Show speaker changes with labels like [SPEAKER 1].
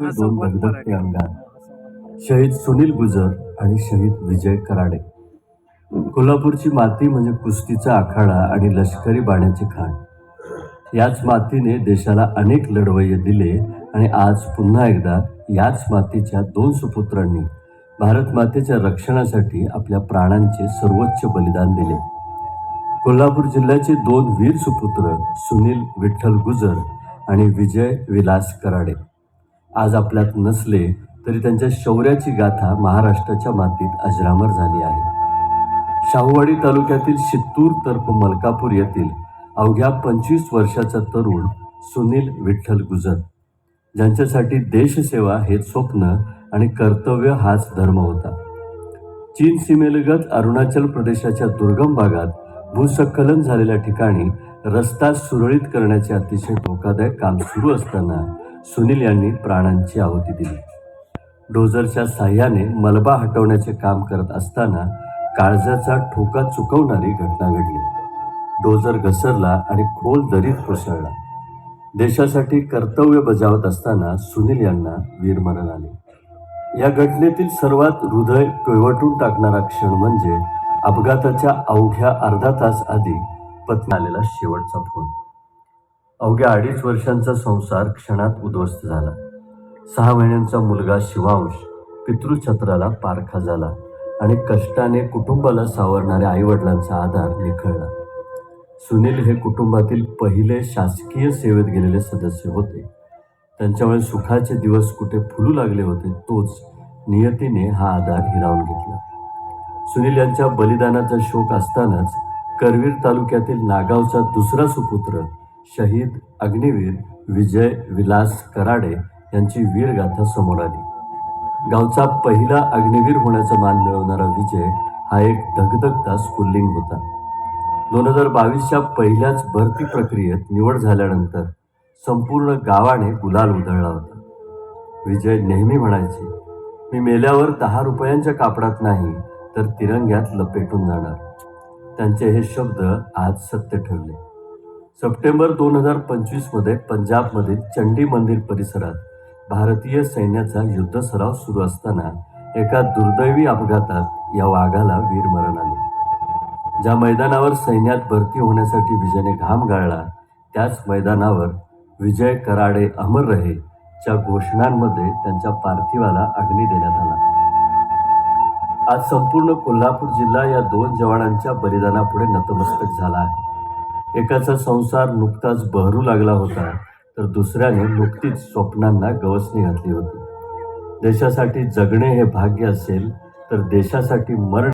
[SPEAKER 1] दोन धगधगते अंगार शहीद सुनील गुजर आणि शहीद विजय कराडे. कोल्हापूरची माती म्हणजे कुस्तीचा आखाडा आणि लष्करी बाण्याचे खाण. याच मातीने देशाला अनेक लढवय्ये दिले आणि आज पुन्हा एकदा याच मातीच्या दोन सुपुत्रांनी भारत मातेच्या रक्षणासाठी आपल्या प्राणांचे सर्वोच्च बलिदान दिले. कोल्हापूर जिल्ह्याचे दोन वीर सुपुत्र सुनील विठ्ठल गुजर आणि विजय विलास कराडे. आज आपल्यात नसले तरी त्यांच्या शौर्याची गाथा महाराष्ट्राच्या मातीत अजरामर झाली आहे. शाहूवाडी तालुक्यातील शित्तूर तर्फ मलकापूर येथील अवघ्या पंचवीस वर्षाचा तरुण सुनील विठ्ठल गुजर. ज्यांच्यासाठी देशसेवा हे स्वप्न आणि कर्तव्य हाच धर्म होता. चीन सीमेलगत अरुणाचल प्रदेशाच्या दुर्गम भागात भूसंकलन झालेल्या ठिकाणी रस्ता सुरळीत करण्याचे अतिशय धोकादायक काम सुरू असताना सुनील यांनी प्राणांची आहुती दिली. डोझरच्या साह्याने मलबा हटवण्याचे काम करत असताना काळजाचा ठोका चुकवणारी घटना घडली. डोझर घसरला आणि खोल दरीत कोसळला. देशासाठी कर्तव्य बजावत असताना सुनील यांना वीरमरण आले. या घटनेतील सर्वात हृदय पिळवटून टाकणारा क्षण म्हणजे अपघाताच्या अवघ्या अर्धा तास आधी पत्नी आलेला शेवटचा फोन. अवघ्या अडीच वर्षांचा संसार क्षणात उद्ध्वस्त झाला. सहा महिन्यांचा मुलगा शिवांश पितृछत्राला पारखा झाला आणि कष्टाने कुटुंबाला सावरणाऱ्या आईवडिलांचा आधार निखळला. सुनील हे कुटुंबातील पहिले शासकीय सेवेत गेलेले सदस्य होते. त्यांच्यामुळे सुखाचे दिवस कुठे फुलू लागले होते तोच नियतीने हा आधार हिरावून घेतला. सुनील यांच्या बलिदानाचा शोक असतानाच करवीर तालुक्यातील नागावचा दुसरा सुपुत्र शहीद अग्निवीर विजय विलास कराडे यांची वीरगाथा समोर आली. गावचा पहिला अग्निवीर होण्याचा मान मिळवणारा विजय हा एक धगधगता स्फुल्लिंग होता. दोन हजार बावीसच्या पहिल्याच भरती प्रक्रियेत निवड झाल्यानंतर संपूर्ण गावाने गुलाल उधळला होता. विजय नेहमी म्हणायचे मी मेल्यावर दहा रुपयांच्या कापडात नाही तर तिरंग्यात लपेटून जाणार. त्यांचे हे शब्द आज सत्य ठरले. सप्टेंबर दोन हजार पंचवीसमध्ये पंजाबमधील चंडी मंदिर परिसरात भारतीय सैन्याचा युद्ध सराव सुरू असताना एका दुर्दैवी अपघातात या वाघाला वीरमरण आले. ज्या मैदानावर सैन्यात भरती होण्यासाठी विजयने घाम गाळला त्याच मैदानावर विजय कराडे अमर रहे च्या घोषणांमध्ये त्यांच्या पार्थिवाला अग्नी देण्यात आला. आज संपूर्ण कोल्हापूर जिल्हा या दोन जवानांच्या बलिदानापुढे नतमस्तक झाला आहे. एकाचा संसार नुकताच बहरू लागला होता तर दुसऱ्याने नुकतीच स्वप्नांना गवसणी घातली होती. देशासाठी जगणे हे भाग्य असेल तर देशासाठी मरण